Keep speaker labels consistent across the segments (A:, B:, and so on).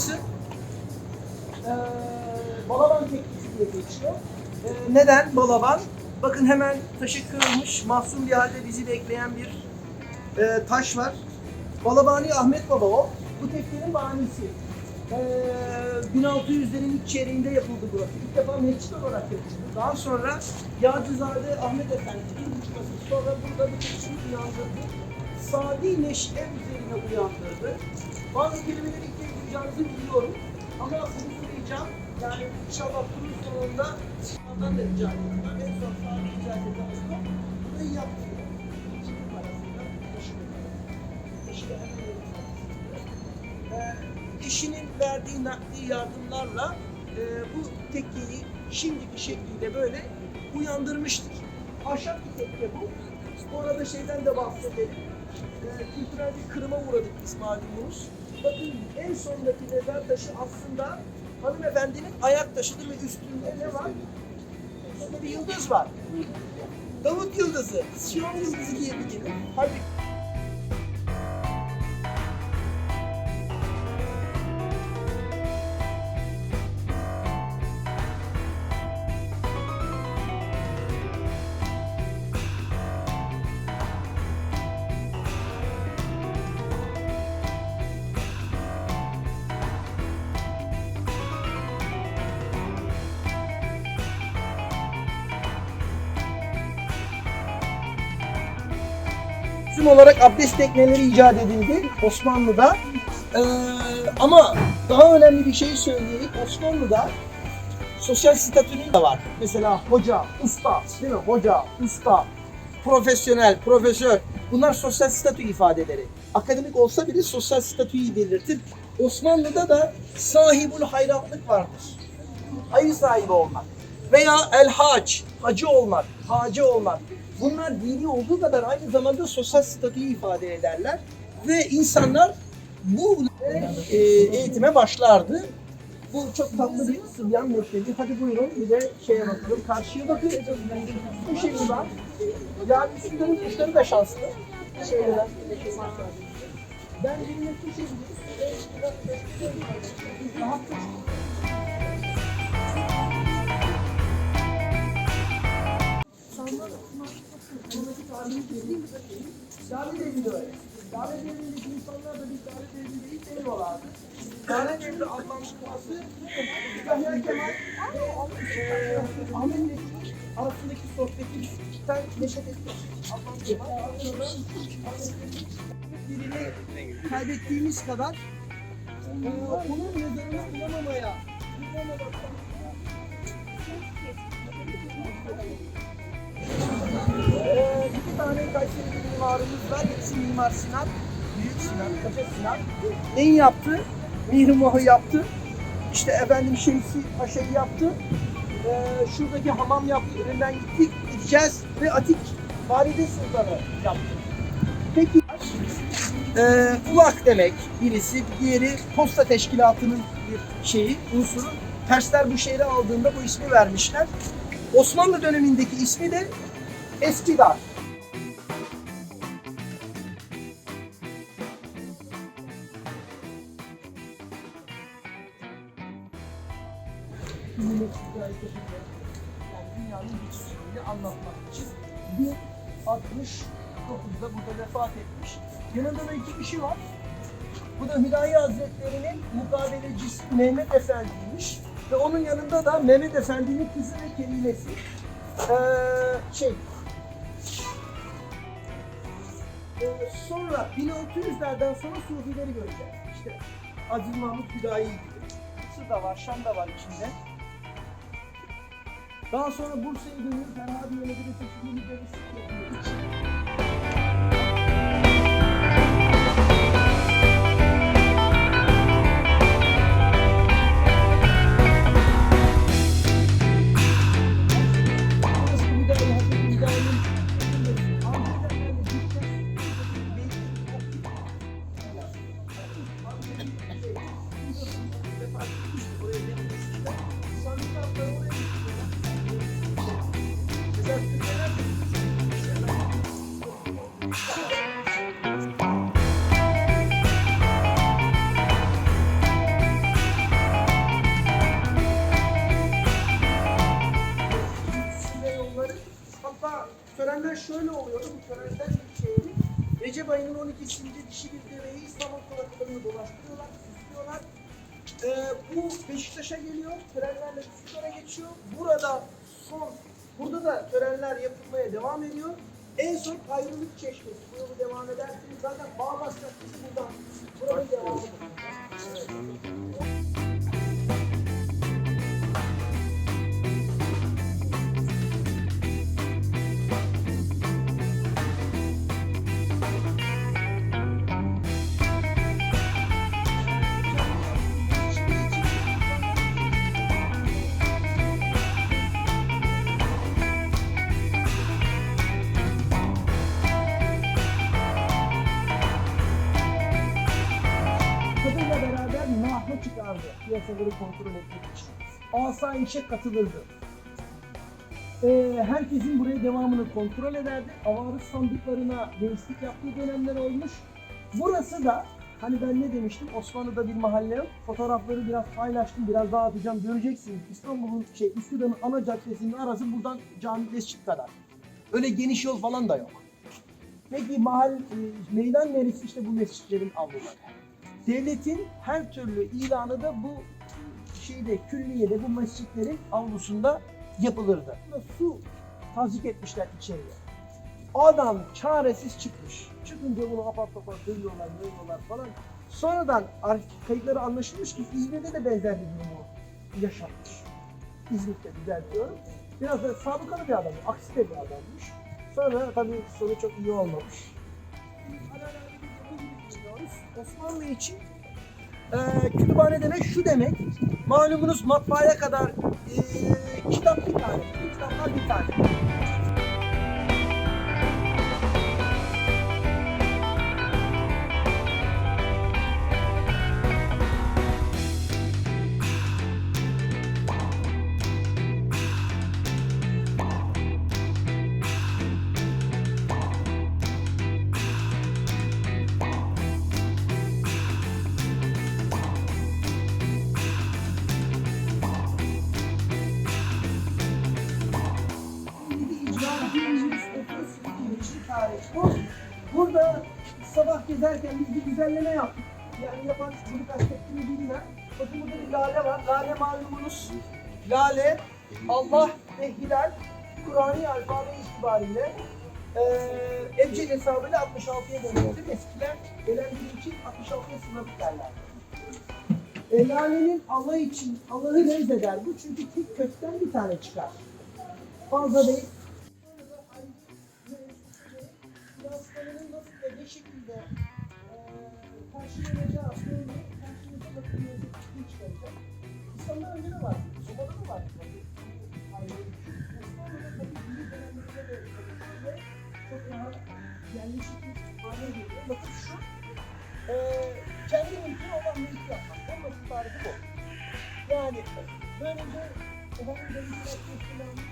A: burası eee Balaban Teknesi diye geçiyor. Eee, neden Balaban? Bakın hemen taşı kırılmış, mahzun bir halde bizi bekleyen bir eee, taş var. Balabani Ahmet Baba o. Bu teknenin banisi. Eee 1600'lerin ilk çeyreğinde yapıldı burası. İlk defa mescit olarak yapıldı. Daha sonra Yağcızade Ahmet Efendi bir buçuk asır sonra burada bir kişiyi uyandırdı. Sadi neşe üzerine uyandırdı. Bazı kelimeleri ilk kez duyacağınızı biliyorum. Ama bunu söyleyeceğim. Yani inşallah bunun sonunda ondan da rica ediyorum. En son Sadi rica ediyorum. Burayı yaptı. Şimdi parasında taşıdı. İşte hemen e, eşinin verdiği nakli yardımlarla e, bu tekkeyi şimdiki şekliyle böyle uyandırmıştır. Ahşap bir tekke bu. Bu arada şeyden de bahsedelim. E, kültürel bir kırıma uğradık biz malumunuz. Bakın en sondaki mezar taşı aslında hanımefendinin ayak taşıdır ve üstünde ne var? Üstünde bir yıldız var. Davut yıldızı, Siyon yıldızı diyebilirim. Hadi Tüm olarak abdest tekneleri icat edildi Osmanlı'da. Ee, ama daha önemli bir şey söyleyeyim. Osmanlı'da sosyal statünün de var. Mesela hoca, usta, değil mi? Hoca, usta, profesyonel, profesör. Bunlar sosyal statü ifadeleri. Akademik olsa bile sosyal statüyü belirtir. Osmanlı'da da sahibul hayratlık vardır. Hayır sahibi olmak. Veya el hac, hacı olmak, hacı olmak. Bunlar dini olduğu kadar aynı zamanda sosyal statüyü ifade ederler. Ve insanlar bu e, eğitime başlardı. Bu çok tatlı bir Sıbyan mektebi. Hadi buyurun bir de şeye bakalım. Karşıya bakın. Bu şey var. Yani üstlerin kuşları da şanslı. Şeyler. Ben birine kuş ben neşet birini kaybettiğimiz kadar eee, onun inanamaya inanamaktan Ee, iki tane Kayseri mimarımız var. Birisi Mimar Sinan, Büyük Sinan, Koca Sinan. Neyi yaptı? Mihrimah'ı yaptı. İşte efendim Şemsi Paşa'yı yaptı. Ee, şuradaki hamam yaptı. Önünden gittik, gideceğiz ve Atik Valide Sultan'ı yaptı. Peki ee, ulak demek birisi, diğeri posta teşkilatının bir şeyi, unsuru. Persler bu şehri aldığında bu ismi vermişler. Osmanlı dönemindeki ismi de Eskidar. Yani dünyanın geçişini anlatmak için 1069'da burada vefat etmiş. Yanında da iki kişi var. Bu da Hüdayi Hazretleri'nin mukabelecisi Mehmet Efendi'ymiş. Ve onun yanında da Mehmet Efendi'nin kızı ve kelimesi. Ee, şey, sonra 1600'lerden sonra Sufileri göreceğiz. İşte Aziz Mahmut Hüdayi gibi. Mısır da var, Şam da var içinde. Daha sonra Bursa'ya dönüyor, Ferhadi Yönetimi seçimini görürsün. oluyordu. Ayının 12'sinde dişi bir deveyi İstanbul sokaklarını dolaştırıyorlar, süslüyorlar. Ee, bu Beşiktaş'a geliyor, törenlerle Üsküdar'a geçiyor. Burada son, burada da törenler yapılmaya devam ediyor. En son Ayrılık Çeşmesi. Bu yolu devam edersiniz. Zaten Bağbas Caddesi buradan. Buranın devamı. Evet. Piyasaları kontrol etmek için. Asayişe katılırdı. Ee, herkesin buraya devamını kontrol ederdi. Avarız sandıklarına reislik yaptığı dönemler olmuş. Burası da hani ben ne demiştim Osmanlı'da bir mahalle yok. Fotoğrafları biraz paylaştım, biraz daha atacağım. Göreceksiniz İstanbul'un şey Üsküdar'ın ana caddesinin arası buradan cami mescit kadar. Öyle geniş yol falan da yok. Peki mahal, e, meydan neresi işte bu mescitlerin avluları. Devletin her türlü ilanı da bu şeyde külliyede bu mescitlerin avlusunda yapılırdı. Su tazik etmişler içeriye. Adam çaresiz çıkmış. Çıkınca bunu apar topar dövüyorlar, dövüyorlar falan. Sonradan ar- kayıtları anlaşılmış ki İzmir'de de benzer bir durumu yaşanmış. İzmir'de düzeltiyorum. Biraz da sabıkalı bir adam, aksi de bir adammış. Sonra tabii sonu çok iyi olmamış. Osmanlı için e, kütüphane demek şu demek. Malumunuz matbaaya kadar e, kitap bir tane, kitaplar bir tane. Gezerken biz bir güzelleme yaptık. Yani yapan bunu kastettiğini bilmem. Bakın burada bir lale var. Lale malumunuz. Lale, Allah ve Hilal Kur'an'ı alfabe itibariyle eee ebced hesabıyla 66'ya dönüyordu. Eskiler elendiği için 66'ya sınırlık derler. E, lalenin Allah için, Allah'ı reddeder bu çünkü tek kökten bir tane çıkar. Fazla değil. Finansmanının nasıl ve ne şekilde karşılanacağı söyleyeyim. Karşılanacağı bakım yönetimi çıkaracak. İslam'da önce de var. Sobada da var. Osmanlı'da tabii büyük dönemlerinde de çok rahat yerleşik bir hale geliyor. Bakın şu eee kendi mülkünü olan mülkü yapmak. En basit tarifi bu. Yani böylece efendim devletler kesilen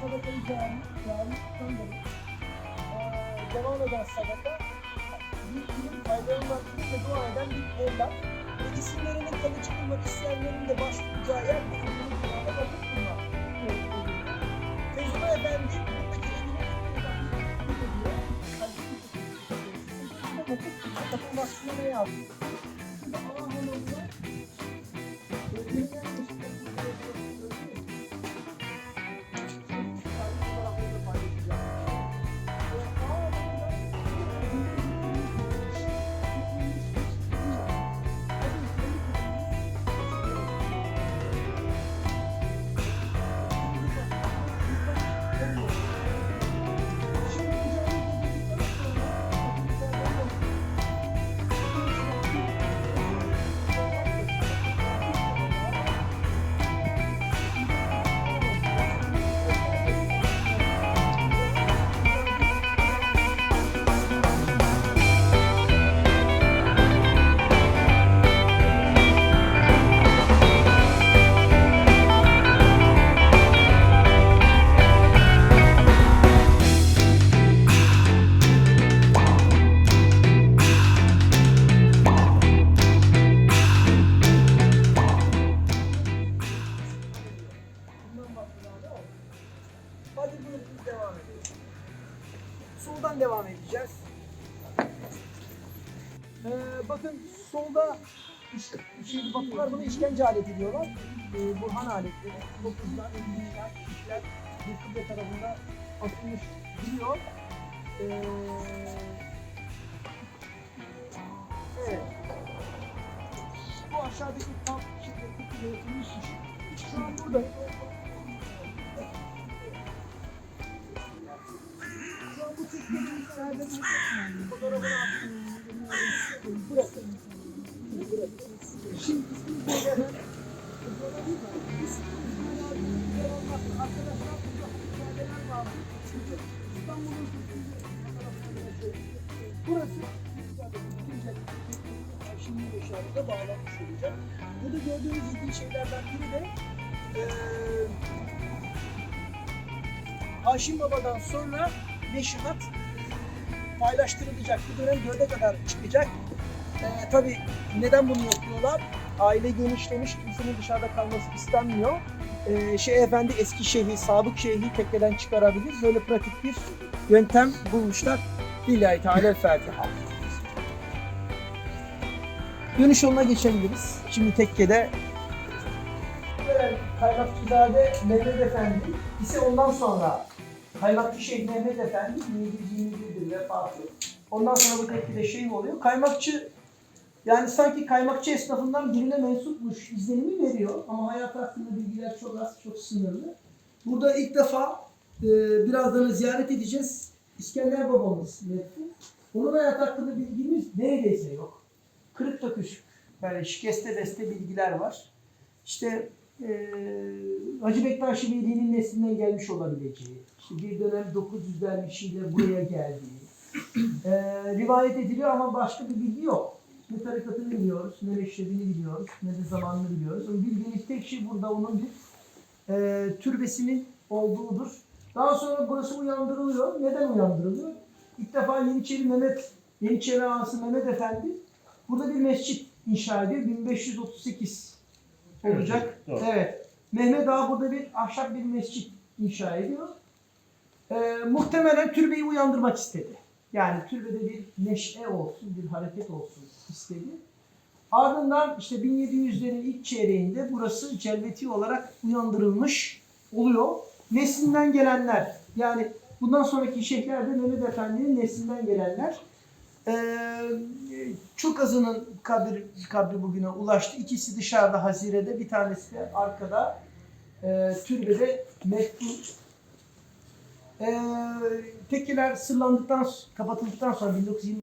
A: sadakayı cari, cari sandalı. Devam eden sadaka, bir ilim faydalı vaktinde dua eden bir evlat. Ve isimlerinin kalıcı kılmak isteyenlerin de başvuracağı yer bu ürünün kulağına bakıp bulmak. Feyzullah Efendi buradaki evinin önünde diyor. Bakıp bakın başlığına ne yazmış? İşkence aleti diyorlar. Ee, Burhan. Dokuzlar, ilginçler, kişiler bir kıble tarafında asılmış duruyor. Ee, evet. Bu aşağıdaki tam şekilde üretilmiş iş. Şu an burada. Şu an bu Türkiye'nin nerede fotoğrafını attım. Burası. Şimdi Yaşarında bağlanmış olacak. Burada gördüğünüz ilginç şeylerden biri de eee Haşim Baba'dan sonra Neşihat paylaştırılacak. Bu dönem dörde kadar çıkacak. Ee, tabii neden bunu yapıyorlar? Aile genişlemiş, kimsenin dışarıda kalması istenmiyor. Ee, şey efendi eski şeyhi, sabık şeyhi tekkeden çıkarabilir. Böyle pratik bir yöntem bulmuşlar. Lillahi Teala Fatiha. Dönüş yoluna geçebiliriz. Şimdi tekkede Kaymakçızade Mehmet Efendi ise ondan sonra Kaymakçı Şeyh Mehmet Efendi 1121'dir vefatı. Ondan sonra bu tekkede şeyh oluyor. Kaymakçı yani sanki kaymakçı esnafından birine mensupmuş izlenimi veriyor ama hayat hakkında bilgiler çok az, çok sınırlı. Burada ilk defa e, birazdan ziyaret edeceğiz. İskender babamız metfu. Onun hayat hakkında bilgimiz neredeyse yok. Kırık döküş, yani şikeste beste bilgiler var. İşte e, Hacı Bektaş Veli'nin neslinden gelmiş olabileceği, işte bir dönem 900'ler bir şeyle buraya geldiği e, rivayet ediliyor ama başka bir bilgi yok. Ne tarikatını biliyoruz, ne meşrebini biliyoruz, ne de zamanını biliyoruz. O bildiğimiz tek şey burada onun bir e, türbesinin olduğudur. Daha sonra burası uyandırılıyor. Neden uyandırılıyor? İlk defa Yeniçeri Mehmet, Yeniçeri Ağası Mehmet Efendi burada bir mescit inşa ediyor. 1538 olacak.
B: Evet,
A: Evet. Mehmet Ağa burada bir ahşap bir mescit inşa ediyor. Ee, muhtemelen türbeyi uyandırmak istedi. Yani türbede bir neşe olsun, bir hareket olsun istedi. Ardından işte 1700'lerin ilk çeyreğinde burası celveti olarak uyandırılmış oluyor. Neslinden gelenler yani bundan sonraki şeyhler de Mehmet Efendi'nin neslinden gelenler. Ee, çok azının kabri, kabri bugüne ulaştı. İkisi dışarıda Hazire'de, bir tanesi de arkada e, türbede mektup. Ee, tekkeler sırlandıktan, kapatıldıktan sonra 1920